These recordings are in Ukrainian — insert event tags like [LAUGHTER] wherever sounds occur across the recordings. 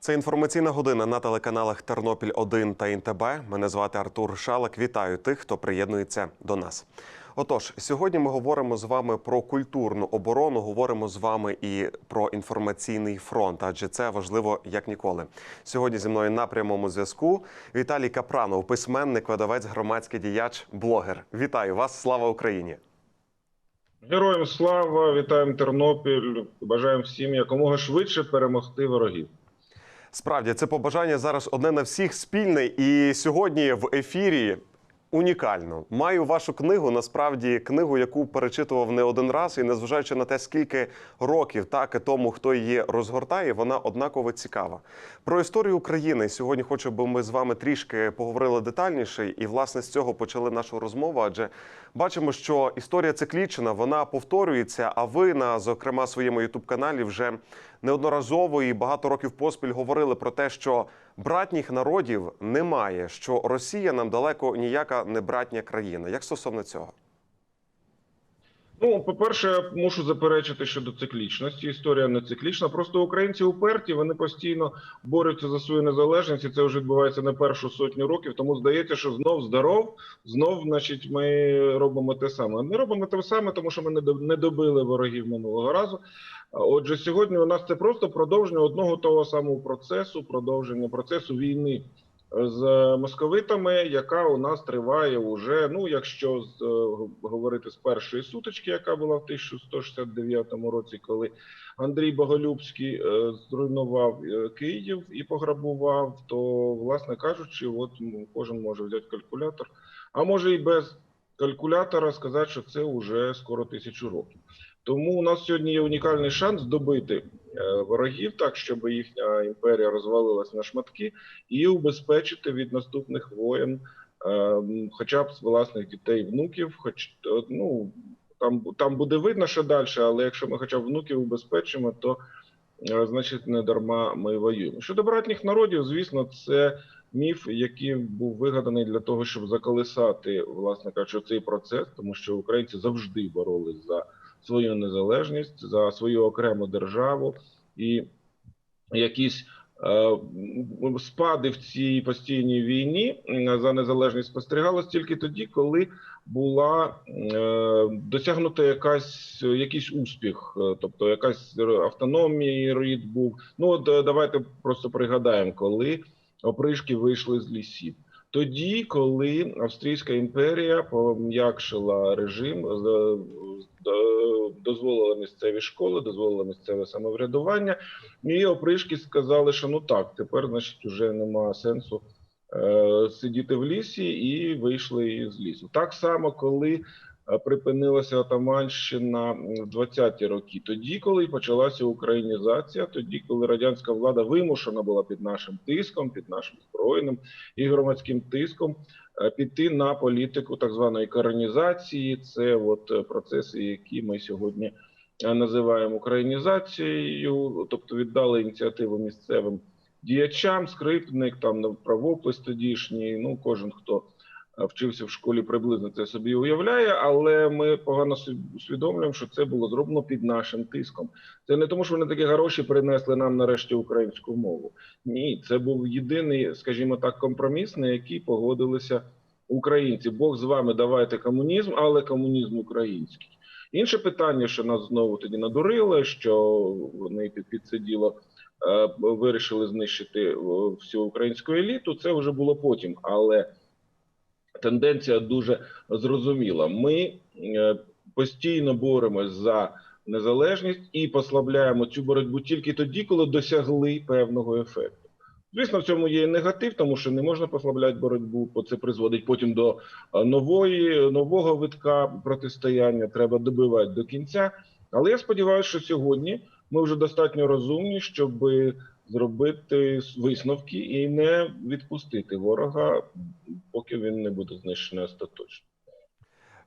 Це інформаційна година на телеканалах Тернопіль 1 та ІНТБ. Мене звати Артур Шалак. Вітаю тих, хто приєднується до нас. Отож, сьогодні ми говоримо з вами про культурну оборону. Говоримо з вами і про інформаційний фронт, адже це важливо як ніколи. Сьогодні зі мною на прямому зв'язку Віталій Капранов, письменник, видавець, громадський діяч, блогер. Вітаю вас! Слава Україні! Героям слава, вітаємо Тернопіль. Бажаємо всім якомога швидше перемогти ворогів. Справді, це побажання зараз одне на всіх спільне. І сьогодні в ефірі унікально маю вашу книгу. Насправді, книгу, яку перечитував не один раз, і незважаючи на те, скільки років так і тому, хто її розгортає, вона однаково цікава. Про історію України сьогодні хочу, би ми з вами трішки поговорили детальніше, і власне з цього почали нашу розмову. Адже бачимо, що історія циклічна, вона повторюється. А ви на зокрема своєму ютуб-каналі вже неодноразово і багато років поспіль говорили про те, що братніх народів немає, що Росія нам далеко ніяка не братня країна. Як стосовно цього? Ну, по-перше, мушу заперечити щодо циклічності. Історія не циклічна. Просто українці уперті, вони постійно борються за свою незалежність. і Це вже відбувається не першу сотню років. Тому здається, що знов здоров, знов, значить, ми робимо те саме. Ми робимо те саме, тому що ми не до- не добили ворогів минулого разу. Отже, сьогодні у нас це просто продовження одного того самого процесу, продовження процесу війни з московитами, яка у нас триває уже. Ну, якщо з, е, говорити з першої сутички, яка була в 1169 році, коли Андрій Боголюбський е, зруйнував е, Київ і пограбував, то, власне кажучи, от кожен може взяти калькулятор, а може і без калькулятора сказати, що це вже скоро тисячу років. Тому у нас сьогодні є унікальний шанс добити е, ворогів так, щоб їхня імперія розвалилась на шматки, і убезпечити від наступних воєн, е, хоча б з власних дітей, внуків, хоч е, ну там там буде видно, що далі, але якщо ми хоча б внуків убезпечимо, то значить не дарма ми воюємо. Щодо братніх народів, звісно, це міф, який був вигаданий для того, щоб заколисати, власне кажучи, цей процес, тому що українці завжди боролись за свою незалежність, за свою окрему державу і якісь е, спади в цій постійній війні за незалежність спостерігалось тільки тоді, коли була е, досягнута якась якийсь успіх, е, тобто якась автономія рід був. Ну от давайте просто пригадаємо, коли опришки вийшли з лісів. Тоді, коли Австрійська імперія пом'якшила режим, дозволила місцеві школи, дозволила місцеве самоврядування, і опришки сказали, що ну так, тепер, значить, вже немає сенсу е, сидіти в лісі, і вийшли із лісу. Так само, коли припинилася Отаманщина в 20-ті роки, тоді, коли почалася українізація, тоді, коли радянська влада вимушена була під нашим тиском, під нашим збройним і громадським тиском е, піти на політику так званої коронізації. Це от е, процеси, які ми сьогодні е, називаємо українізацією, тобто віддали ініціативу місцевим діячам, скрипник, там правопис тодішній. Ну кожен хто е, вчився в школі, приблизно це собі уявляє, але ми погано усвідомлюємо, що це було зроблено під нашим тиском. Це не тому, що вони такі гроші принесли нам нарешті українську мову. Ні, це був єдиний, скажімо так, компроміс, на який погодилися українці. Бог з вами, давайте комунізм, але комунізм український. Інше питання, що нас знову тоді надурили, що вони під, під це діло е, вирішили знищити е, всю українську еліту. Це вже було потім, але тенденція дуже зрозуміла. Ми е, постійно боремось за незалежність і послабляємо цю боротьбу тільки тоді, коли досягли певного ефекту. Звісно, в цьому є негатив, тому що не можна послабляти боротьбу, бо це призводить потім до е, нової нового витка протистояння. Треба добивати до кінця. Але я сподіваюся, що сьогодні ми вже достатньо розумні, щоб зробити висновки і не відпустити ворога, поки він не буде знищений остаточно.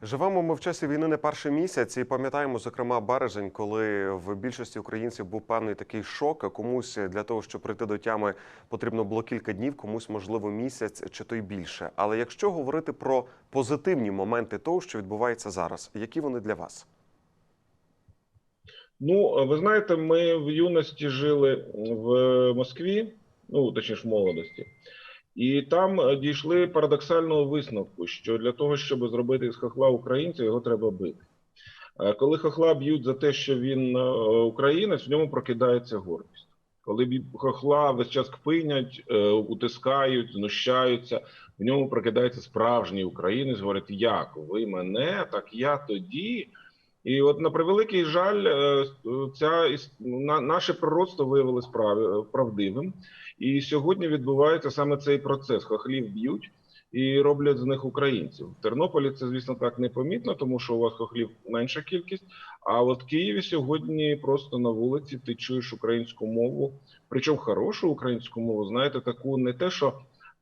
Живемо ми в часі війни не перший місяць, і пам'ятаємо, зокрема, березень, коли в більшості українців був певний такий шок. Комусь для того, щоб прийти до тями, потрібно було кілька днів, комусь можливо місяць чи то й більше. Але якщо говорити про позитивні моменти того, що відбувається зараз, які вони для вас? Ну, ви знаєте, ми в юності жили в Москві. ну точніше в молодості. І там е, дійшли парадоксального висновку, що для того, щоб зробити з хохла українця, його треба бити. Е, Коли хохла б'ють за те, що він е, українець, в ньому прокидається гордість. Коли хохла весь час кпинять, е, утискають, знущаються, в ньому прокидається справжній українець, говорить, як ви мене, так я тоді. І от на превеликий жаль, е, ця наше пророцтво виявилось прав- правдивим. І сьогодні відбувається саме цей процес. Хохлів б'ють і роблять з них українців. В Тернополі це, звісно, так непомітно, тому що у вас хохлів менша кількість. А от в Києві сьогодні просто на вулиці ти чуєш українську мову, причому хорошу українську мову, знаєте, таку не те, що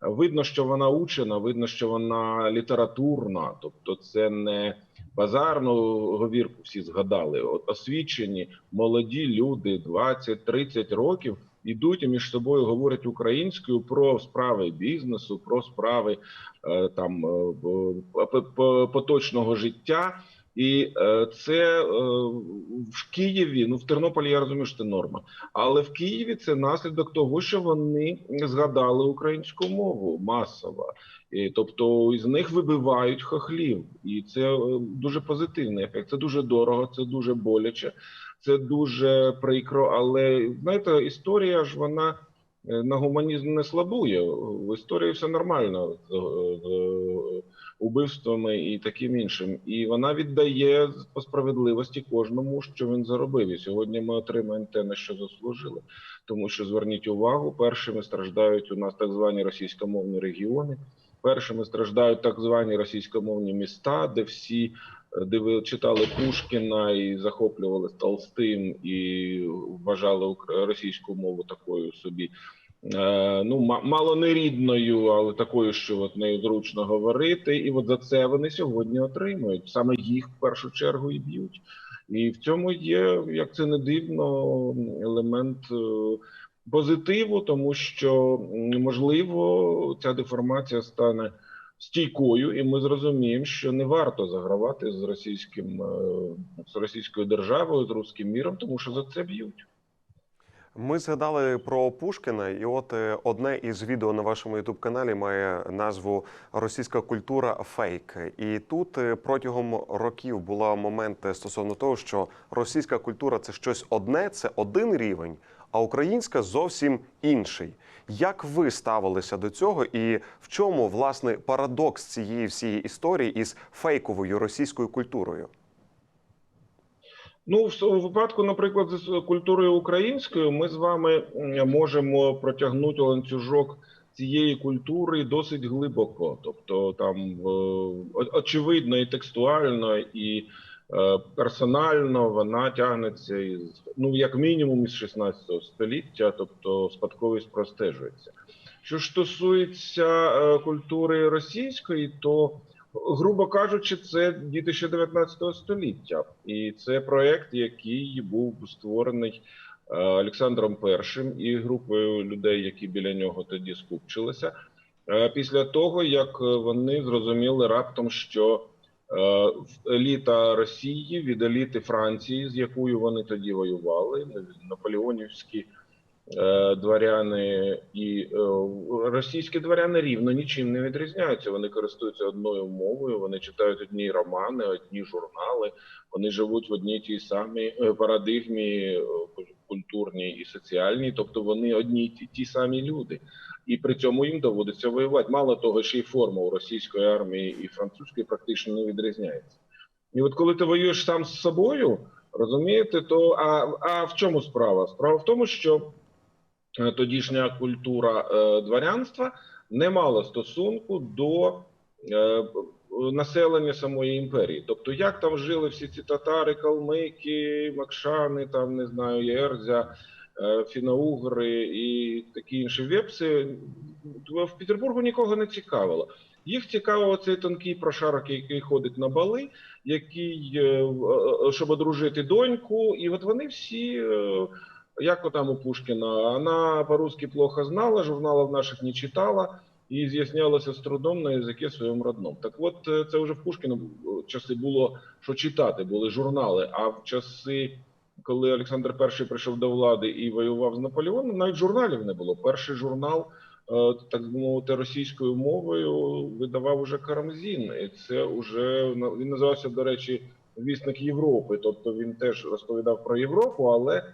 видно, що вона учена, видно, що вона літературна, тобто це не базарну говірку всі згадали. От освічені молоді люди 20-30 років ідуть і між собою говорять українською про справи бізнесу, про справи е, там е, п- поточного життя. І е, це е, в Києві, ну в Тернополі я розумію, що це норма, але в Києві це наслідок того, що вони згадали українську мову масово. І, тобто із них вибивають хохлів, і це е, дуже позитивний ефект. Це дуже дорого, це дуже боляче, це дуже прикро. Але знаєте, історія ж вона на гуманізм не слабує. В історії все нормально убивствами і таким іншим. І вона віддає по справедливості кожному, що він заробив. І сьогодні ми отримаємо те, на що заслужили. Тому що зверніть увагу, першими страждають у нас так звані російськомовні регіони. Першими страждають так звані російськомовні міста, де всі е, диви читали Пушкіна і захоплювали Толстим і вважали російську мову такою собі. Е, Ну, ма- мало не рідною, але такою, що от нею зручно говорити, і от за це вони сьогодні отримують. Саме їх в першу чергу і б'ють. І в цьому є, як це не дивно, елемент е, позитиву, тому що можливо ця деформація стане стійкою, і ми зрозуміємо, що не варто загравати з російським е, з російською державою, з руським міром, тому що за це б'ють. Ми згадали про Пушкіна, і от е, одне із відео на вашому ютуб каналі має назву Російська культура фейк. І тут е, протягом років була момент стосовно того, що російська культура це щось одне, це один рівень, а українська зовсім інший. Як ви ставилися до цього, і в чому власне парадокс цієї всієї історії із фейковою російською культурою? Ну, в випадку, наприклад, з культурою українською, ми з вами можемо протягнути ланцюжок цієї культури досить глибоко. Тобто, там е, очевидно і текстуально, і е, персонально вона тягнеться із ну, як мінімум із 16 століття, тобто спадковість простежується. Що ж стосується е, культури російської, то грубо кажучи, це діти ще 19 століття, і це проект, який був створений е, Олександром І і групою людей, які біля нього тоді скупчилися. е, Після того, як вони зрозуміли раптом, що е, еліта Росії від еліти Франції, з якою вони тоді воювали, наполеонівські дворяни і е, російські дворяни рівно нічим не відрізняються. Вони користуються одною мовою, вони читають одні романи, одні журнали. Вони живуть в одній тій самій е, парадигмі е, культурній і соціальній, тобто вони одні ті, ті самі люди. І при цьому їм доводиться воювати. Мало того, ще й форма у російської армії і французької практично не відрізняється. І от коли ти воюєш сам з собою, розумієте, то а, а в чому справа? Справа в тому, що е, тодішня культура е, дворянства не мала стосунку до е, населення самої імперії. Тобто, як там жили всі ці татари, калмики, макшани, там не знаю, Єрзя, е, фіноугри і такі інші вепси, в Петербургу нікого не цікавило. Їх цікавив цей тонкий прошарок, який ходить на бали, який е, е, щоб одружити доньку, і от вони всі. Е, Як там у Пушкіна, вона по-русски плохо знала, журналів наших не читала і з'яснялося з трудом на язикі своєму родному. Так от е, це вже в Пушкіна часи було що читати, були журнали. А в часи коли Олександр І прийшов до влади і воював з Наполеоном, навіть журналів не було. Перший журнал, е, так би мовити, російською мовою видавав уже Карамзін. І це вже він називався, до речі, Вісник Європи. Тобто він теж розповідав про Європу, але е,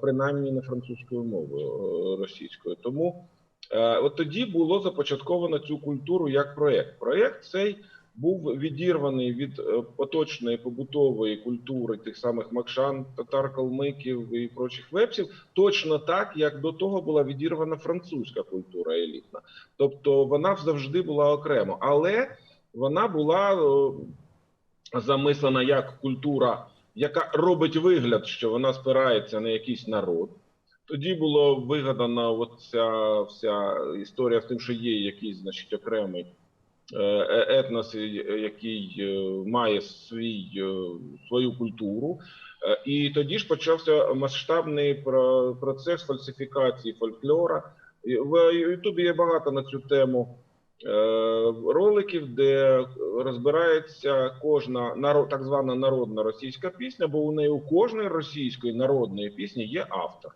принаймні не французькою мовою е, російською. Тому е, от тоді було започатковано цю культуру як проєкт. Проєкт цей був відірваний від е, поточної побутової культури тих самих макшан, татар, калмиків і прочих вепсів, точно так, як до того була відірвана французька культура елітна. Тобто вона завжди була окремо, але вона була е, замислена як культура, яка робить вигляд, що вона спирається на якийсь народ. Тоді було вигадана от ця вся історія з тим, що є якийсь, значить, окремий е, етнос, е, який е, має свій, свою культуру. І тоді ж почався масштабний про- процес фальсифікації фольклора. В Ютубі є багато на цю тему роликів, де розбирається кожна так звана народна російська пісня, бо у неї у кожної російської народної пісні є автор.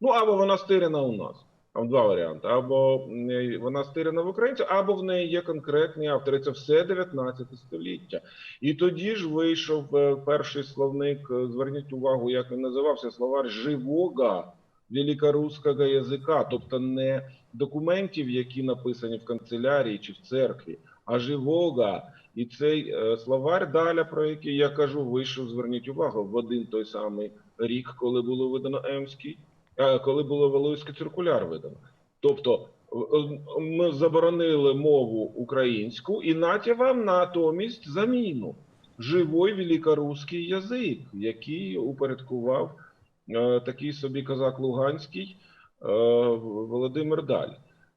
Ну або вона стирена у нас. Там два варіанти: або е, вона стирена в українців, або в неї є конкретні автори. Це все 19 століття. І тоді ж вийшов е, перший словник. е, Зверніть увагу, як він називався словар живого великоруського язика, тобто не документів, які написані в канцелярії чи в церкві, а живого. І цей е, словар Даля, про який я кажу, вийшов. Зверніть увагу в один той самий рік, коли було видано Емський, е, коли було Валуйський циркуляр видано. Тобто ми заборонили мову українську, і наті вам натомість заміну живий великоруський язик, який упорядкував е, такий собі козак Луганський Володимир Даль.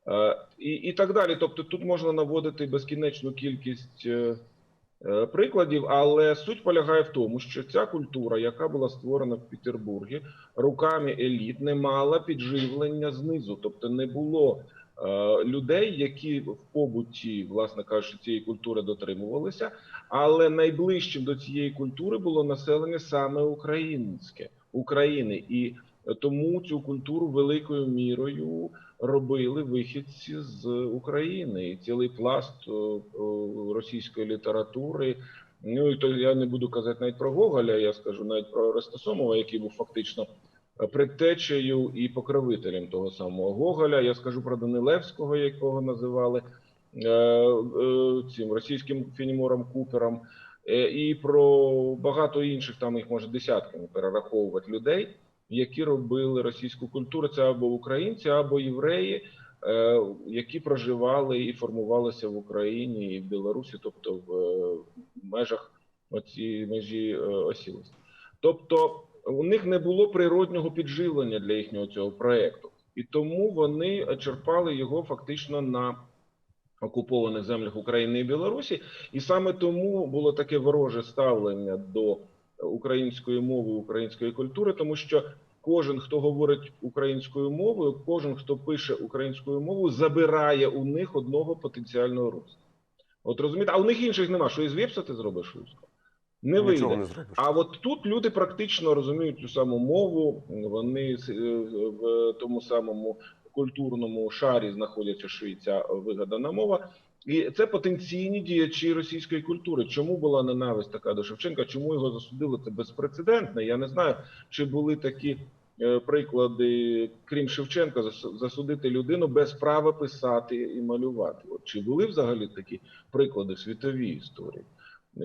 Е, і, і так далі. Тобто тут можна наводити безкінечну кількість е, е, прикладів, але суть полягає в тому, що ця культура, яка була створена в Петербургі руками еліт, не мала підживлення знизу, тобто не було е, людей, які в побуті, власне кажучи, цієї культури дотримувалися, але найближчим до цієї культури було населення саме українське України, і е, тому цю культуру великою мірою робили вихідці з України, цілий пласт російської літератури. Ну і то я не буду казати навіть про Гоголя, я скажу навіть про Ростосомова, який був фактично е, предтечею і покровителем того самого Гоголя. Я скажу про Данилевського, якого називали е, е, цим російським фінімором Купером, і про багато інших, там їх може десятками перераховувати людей, які робили російську культуру. Це або українці, або євреї, е, які проживали і формувалися в Україні і в Білорусі, тобто в е, межах оцієї межі е, осілості. Тобто у них не було природнього підживлення для їхнього цього проекту, і тому вони черпали його фактично на окупованих землях України і Білорусі, і саме тому було таке вороже ставлення до української мови, української культури, тому що кожен, хто говорить українською мовою, кожен, хто пише українською мовою, забирає у них одного потенціального русского. От розумієте, а у них інших нема. Що із Вепса ти зробиш русского? Не вийде. Не. А от тут люди практично розуміють цю саму мову, вони е, в тому самому культурному шарі знаходяться, що і ця вигадана мова. І це потенційні діячі російської культури. Чому була ненависть така до Шевченка? Чому його засудили? Це безпрецедентно. Я не знаю, чи були такі е, приклади, крім Шевченка, зас- засудити людину без права писати і малювати. От чи були взагалі такі приклади в світовій історії?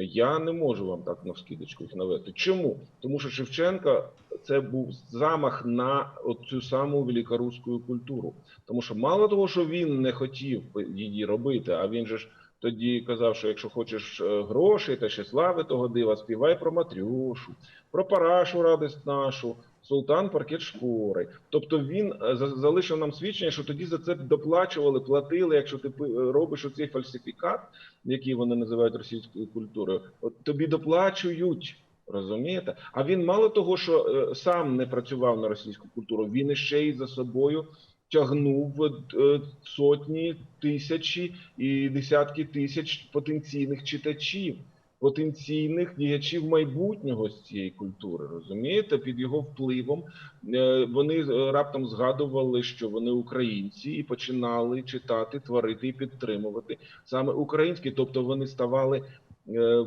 Я не можу вам так навскидочку їх навести. Чому? Тому що Шевченка це був замах на цю саму великоруську культуру. Тому що мало того, що він не хотів її робити, а він же ж тоді казав, що якщо хочеш е, грошей та ще слави того дива, співай про Матрюшу, про Парашу радість нашу, султан паркет шпори. Тобто він е, за- залишив нам свідчення, що тоді за це доплачували, платили, якщо ти пи- робиш оцей фальсифікат, який вони називають російською культурою, тобі доплачують. Розумієте? А він мало того, що е, сам не працював на російську культуру, він іще й за собою тягнув е, сотні, тисячі і десятки тисяч потенційних читачів. Потенційних діячів майбутнього з цієї культури. Розумієте, під його впливом е, вони е, раптом згадували, що вони українці, і починали читати, творити і підтримувати саме українські, тобто вони ставали. е,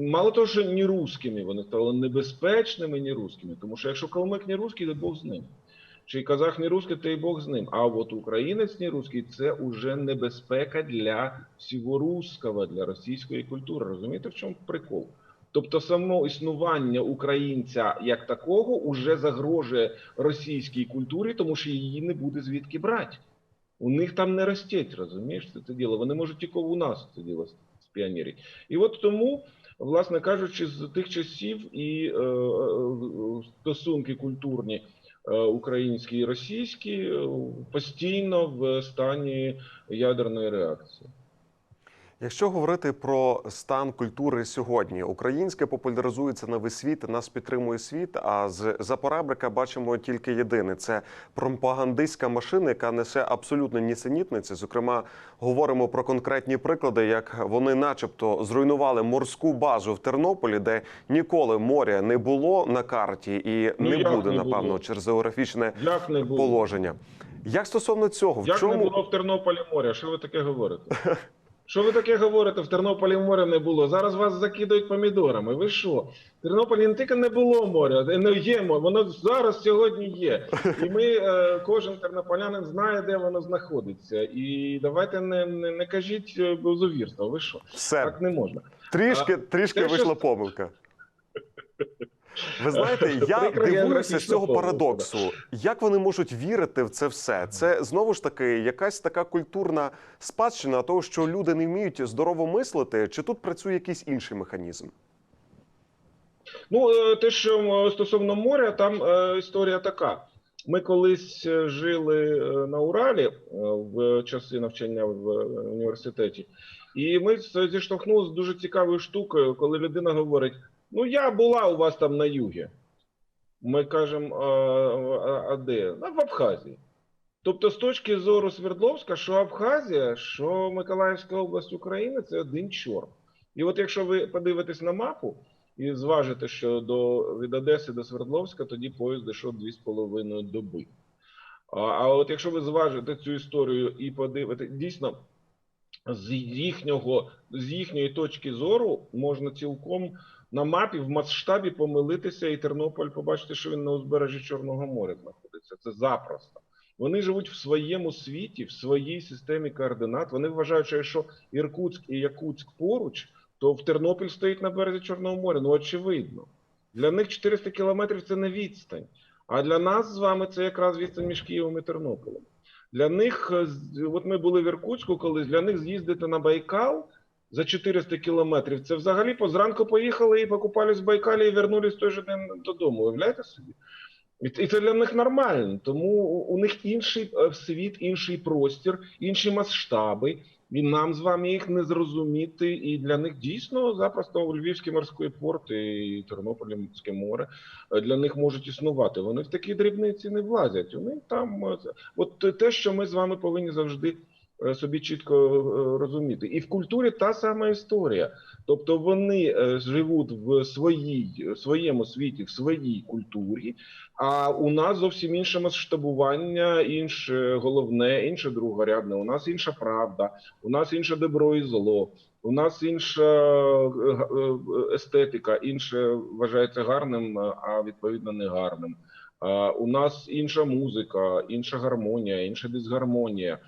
Мало того, що не русскими, вони стали небезпечними не русскими, тому що якщо калмик не русський, то Бог з ним. Чи казах не русський, то і Бог з ним. А от українець не русський це вже небезпека для всього русского, для російської культури. Розумієте, в чому прикол? Тобто само існування українця як такого уже загрожує російській культурі, тому що її не буде звідки брати. У них там не ростеть, розумієш, це, це діло. Вони можуть тільки у нас це діло спіонерити. І от тому, власне кажучи, з тих часів і е, е, стосунки культурні українські і російські е, постійно в стані ядерної реакції. Якщо говорити про стан культури сьогодні, українське популяризується на весь світ, нас підтримує світ. А з Запорабрика бачимо тільки єдине: це пропагандистська машина, яка несе абсолютно нісенітниці. Зокрема, говоримо про конкретні приклади, як вони, начебто, зруйнували морську базу в Тернополі, де ніколи моря не було на карті і Ну, не буде, не напевно, було? через географічне Як не було? положення. Як стосовно цього, в чому не було в Тернополі моря? Що ви таке говорите? [LAUGHS] Що ви таке говорите? В Тернополі моря не було. Зараз вас закидають помідорами. Ви що? В Тернополі не тільки не було моря, не є море, воно зараз сьогодні є. І ми, е, кожен тернополянин знає, де воно знаходиться. І давайте не, не, не кажіть е, безовірства. Ви що? все Так не можна. Трішки, А, трішки що- вийшла помилка. Ви знаєте, [LAUGHS] я дивуюся з цього парадоксу. Як вони можуть вірити в це все? Це знову ж таки якась така культурна спадщина того, що люди не вміють здорово мислити, чи тут працює якийсь інший механізм? Ну, е, те, що стосовно моря, там е, історія така. Ми колись е, жили на Уралі в часи навчання в університеті, і ми зіштовхнулися з дуже цікавою штукою, коли людина говорить: Ну, я була у вас там на югі. Ми кажемо, а, а, де? А в Абхазії. Тобто, з точки зору Свердловська, що Абхазія, що Миколаївська область України це один чорт. І от якщо ви подивитесь на мапу і зважите, що до, від Одеси до Свердловська тоді поїзд йшов 2,5 доби. А, а от якщо ви зважите цю історію і подивитесь, дійсно, з їхнього з їхньої точки зору можна цілком на мапі в масштабі помилитися, і Тернополь побачити, що він на узбережжі Чорного моря знаходиться. Це запросто. Вони живуть в своєму світі, в своїй системі координат. Вони вважають, що якщо Іркутськ і Якутськ поруч, то в Тернопіль стоїть на березі Чорного моря. Ну очевидно. Для них 400 кілометрів це не відстань. А для нас з вами це якраз відстань між Києвом і Тернополем. Для них, е, от ми були в Іркутську колись, для них з'їздити на Байкал за 400 кілометрів. Це взагалі позранку поїхали і покупались в Байкалі і вернулись той же день додому. Уявляєте собі? І це для них нормально. Тому у них інший е, світ, інший простір, інші масштаби. І нам з вами їх не зрозуміти. І для них дійсно запросто у Львівський морський порт і Тернопільське море е, для них можуть існувати. Вони в такі дрібниці не влазять. Них там е, от те, що ми з вами повинні завжди собі чітко е, розуміти. І в культурі та сама історія. Тобто вони е, живуть в своїй в своєму світі, в своїй культурі. А у нас зовсім інше масштабування, інше головне, інше другорядне. У нас інша правда, у нас інше добро і зло. У нас інша е, е, естетика, інше вважається гарним, а відповідно не гарним. У нас інша музика, інша гармонія, інша дисгармонія,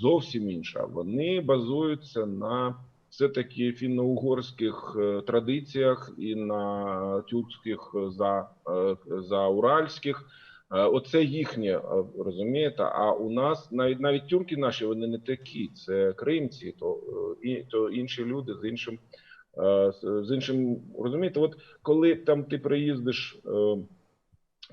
зовсім інша. Вони базуються на все-таки фінно-угорських е, традиціях і на тюркських за, е, зауральських. Е, Оце їхнє, е, розумієте? А у нас навіть навіть тюрки наші вони не такі. Це кримці, то, е, і, то інші люди з іншим. е, з- іншим розумієте, от коли там ти приїздиш е,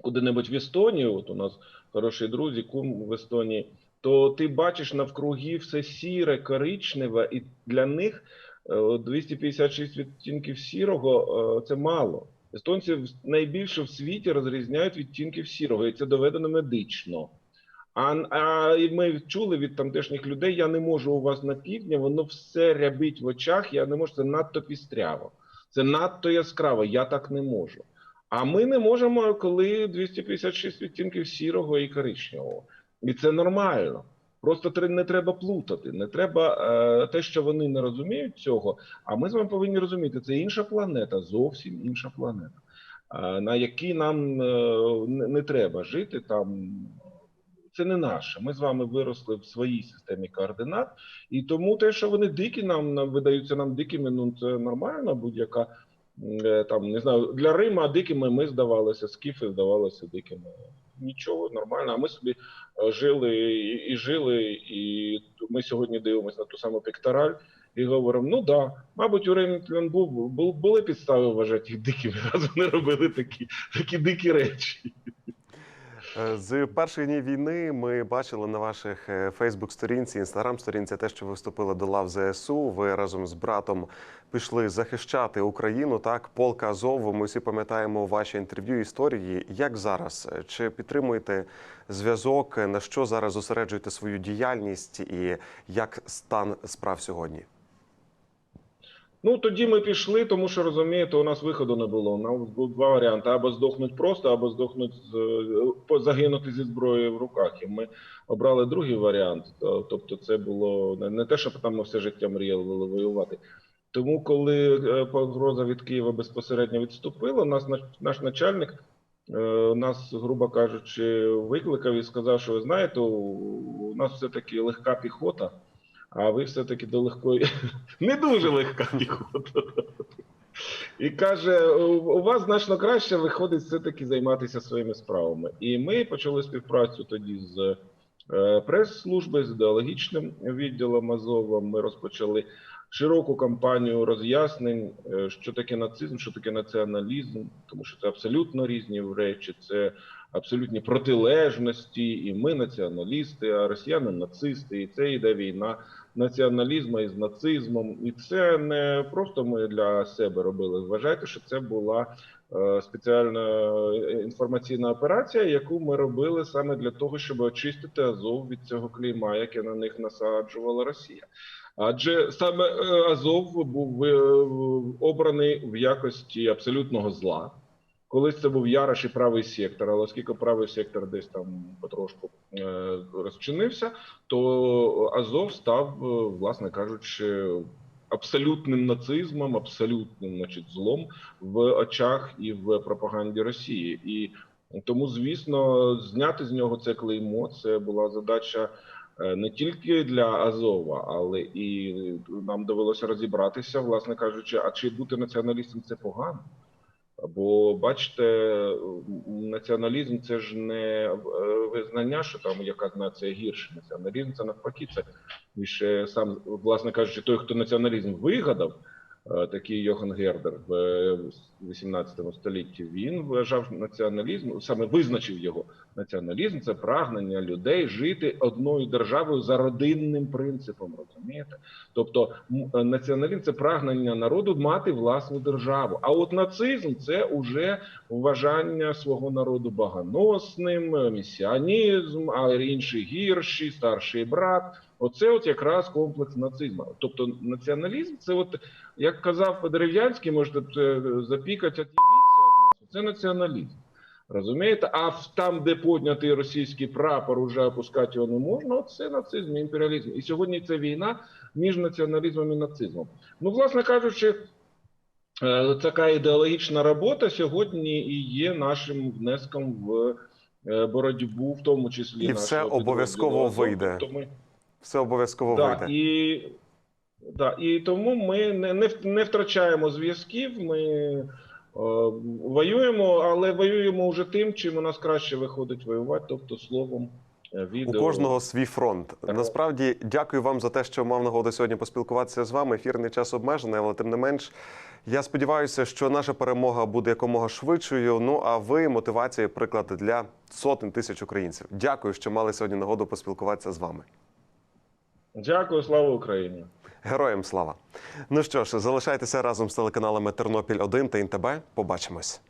куди-небудь в Естонію, от у нас хороші друзі, кум в Естонії, то ти бачиш навкруги все сіре, коричневе, і для них е, 256 відтінків сірого е, це мало. Естонці найбільше в світі розрізняють відтінків сірого, і це доведено медично. А, а ми чули від тамтешніх людей: я не можу у вас на півдні, воно все рябить в очах. Я не можу, це надто пістряво, це надто яскраво. Я так не можу. А ми не можемо, коли 256 відтінків сірого і коричневого. І це нормально. Просто не треба плутати. Не треба е, те, що вони не розуміють цього. А ми з вами повинні розуміти, це інша планета, зовсім інша планета, е, на якій нам е, не, треба жити. Там це не наше. Ми з вами виросли в своїй системі координат, і тому те, що вони дикі нам видаються нам дикими, ну це нормально. Будь-яка е, там не знаю для Рима дикими ми здавалися, скіфи здавалися дикими. Нічого нормально. А ми собі е, жили і, і жили, і ми сьогодні дивимося на ту саму пектораль і говоримо: ну да, мабуть, у Ремітлен був бу- були підстави вважати їх дикими, [LAUGHS] раз вони робили такі, такі дикі речі. Е, З перших днів війни ми бачили на ваших Фейсбук-сторінці, інстаграм-сторінці те, що ви вступили до лав ЗСУ. Ви разом з братом пішли захищати Україну. Так, полка Азову. Ми всі пам'ятаємо ваші інтерв'ю історії. Як зараз? Чи підтримуєте зв'язок? На що зараз зосереджуєте свою діяльність і як стан справ сьогодні? Ну тоді ми пішли, тому що розумієте, у нас виходу не було. У нас було два варіанти: або здохнуть просто, або здохнуть з загинути зі зброєю в руках. І ми обрали другий варіант. Тобто, це було не- те, що там ми все життя мріяли воювати. Тому, коли е, погроза від Києва безпосередньо відступила, нас наш начальник е, нас, грубо кажучи, викликав і сказав, що ви знаєте, у нас все таки легка піхота. А ви все-таки до легкої [LAUGHS] не дуже легка піхота. І каже: у вас значно краще виходить все-таки займатися своїми справами. І ми почали співпрацю тоді з е, прес-служби, з ідеологічним відділом Азова. Ми розпочали широку кампанію роз'яснень, е, що таке нацизм, що таке націоналізм, тому що це абсолютно різні речі, це абсолютні протилежності, і ми націоналісти, а росіяни нацисти, і це йде війна націоналізму із нацизмом, і це не просто ми для себе робили. Вважайте, що це була е, спеціальна інформаційна операція, яку ми робили саме для того, щоб очистити Азов від цього клейма, яке на них насаджувала Росія. Адже саме е, Азов був е, обраний в якості абсолютного зла. Колись це був Ярош і правий сектор, але оскільки правий сектор десь там потрошку е, розчинився, то Азов став, е, власне кажучи, абсолютним нацизмом, абсолютним значить, злом в очах і в пропаганді Росії. І тому, звісно, зняти з нього це клеймо це була задача. е, Не тільки для Азова, але і нам довелося розібратися, власне кажучи, а чи бути націоналістом це погано? Бо бачите, націоналізм це ж не е, визнання, що там якась нація гірше. Націоналізм це навпаки, це і сам, власне кажучи, той, хто націоналізм вигадав, такий Йохан Гердер в е, 18 столітті, він вважав націоналізм, саме визначив його. Націоналізм це прагнення людей жити одною державою за родинним принципом. Розумієте? Тобто е, націоналізм це прагнення народу мати власну державу. А от нацизм це уже вважання свого народу баганосним, е, місіанізм, а інші гірші, старший брат. Оце от якраз комплекс нацизму. Тобто націоналізм це, от як казав Дерев'янський, можете це запікати, від нас. Це націоналізм. Розумієте? А там, де піднятий російський прапор, уже опускати його не можна. Це нацизм, і імперіалізм. І сьогодні це війна між націоналізмом і нацизмом. Ну, власне кажучи, е, така ідеологічна робота сьогодні і є нашим внеском в е, боротьбу, в тому числі І все обов'язково вийде. Тобто ми- Все обов'язково Да, вийде. і, да, і тому ми не, не, не втрачаємо зв'язків. Ми е, воюємо, але воюємо вже тим, чим у нас краще виходить воювати, тобто словом, е, У кожного свій фронт. Так. Насправді дякую вам за те, що мав нагоду сьогодні поспілкуватися з вами. Ефірний час обмежений, але тим не менш, я сподіваюся, що наша перемога буде якомога швидшою. Ну а ви мотивація, приклад для сотень тисяч українців. Дякую, що мали сьогодні нагоду поспілкуватися з вами. Дякую, слава Україні! Героям слава! Ну що ж, залишайтеся разом з телеканалами Тернопіль 1 та НТБ. Побачимось.